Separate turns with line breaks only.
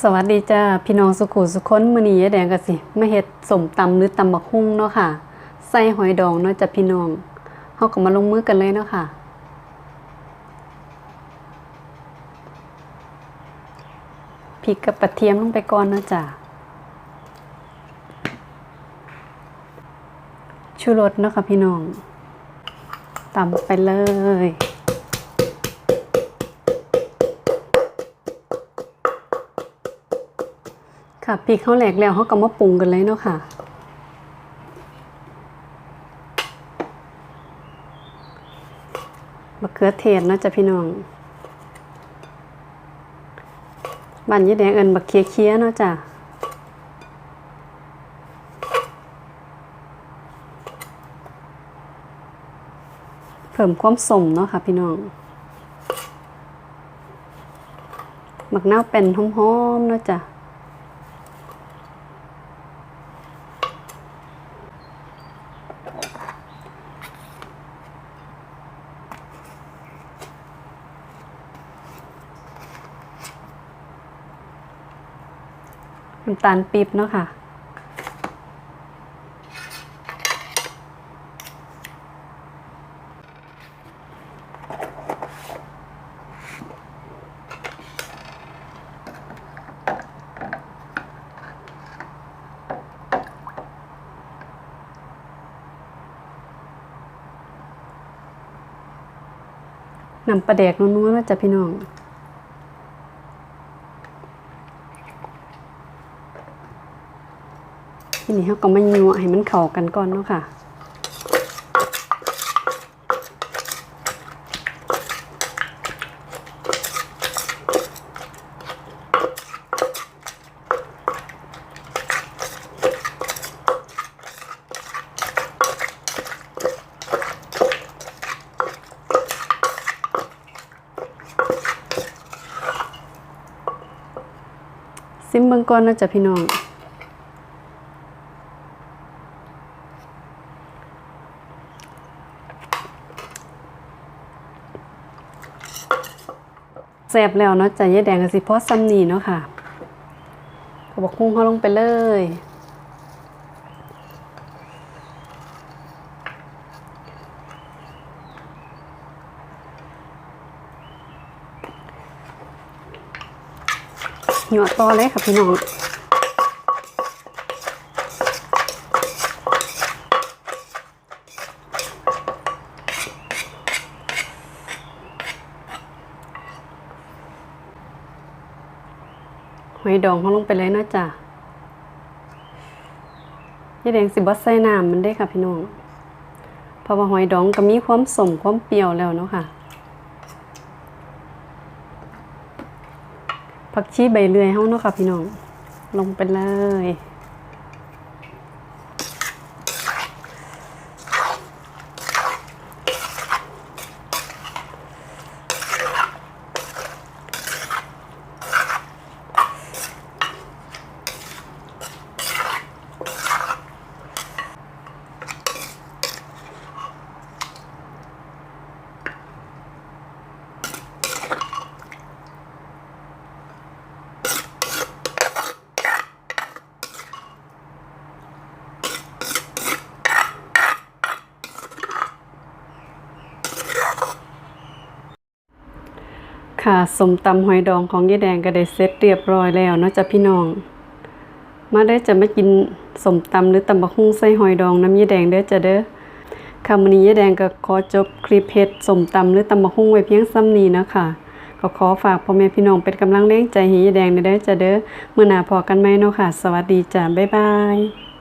สวัสดีจ้าพี่น้องสุขุสุคนมื้อนี้ยายแดงก็สิมาเฮ็ดสมตำหรือตำบักหุ่งเนาะค่ะใส่หอยดองเนาะจ้ะพี่น้องเฮาก็มาลงมือกันเลยเนาะค่ะ พริกกับกระเทียมลงไปก่อนเนาะจ้ะชูรสเนาะค่ะพี่น้องตำไปเลย ค่ะพริกเขาแหลกแล้วเขาก็มาปรุงกันเลยเนาะค่ะ มะเขือเทศเนาะจ้ะพี่น้องบ้านยี่แดงเอินบักเคียเคียเนาะจ้ะเพิ่มความสมเนาะค่ะพี่น้องมักนาวเป็นหอมๆเนาะจ้ะ น้ำตาลปี๊บเนาะค่ะน้ำปลาแดกนัวๆนะจ๊ะพี่น้อง ทีนี้เราก็มายัวให้มันเข้ากันก่อนเนาะค่ะซิมเบิ่งก่อนนะจ๊ะพี่น้อง แซ่บแล้วเนาะจะยายแดงกสิพอซ้ำนี่เนาะค่ะก็บอกคุ้งเขาลงไปเลยหยอดต่อเลยค่ะพี่น้อง หอยดองเขาลงไปเลยนะจ๊ะยี่แดงสิบ่ใส่น้ำมันได้ค่ะพี่น้องเพราะว่าหอยดองก็มีความสมความเปรี้ยวแล้วเนาะค่ะผักชีใบเลื่อยเฮาเนาะค่ะพี่น้อง ลงไปเลย ค่ะสมตำหอยดองของยายแดงก็ได้เสร็จเรียบร้อยแล้วเนาะจ้ะพี่น้อง มาได้จะมากินสมตำหรือตำบักหุ่งใส่หอยดองน้ำยายแดงเด้อจ้ะเด้อค่ะมื้อนี้ยายแดงก็ขอจบคลิปเฮ็ดสมตำหรือตำบักหุ่งไว้เพียงซ้ำนี้นะคะก็ขอฝากพ่อแม่พี่น้องเป็นกำลังแรงใจให้ยายแดงเด้อจ้ะเด้อเมื้อหน้าพอกันไหมเนาะค่ะ สวัสดีจ้ะบ๊ายบาย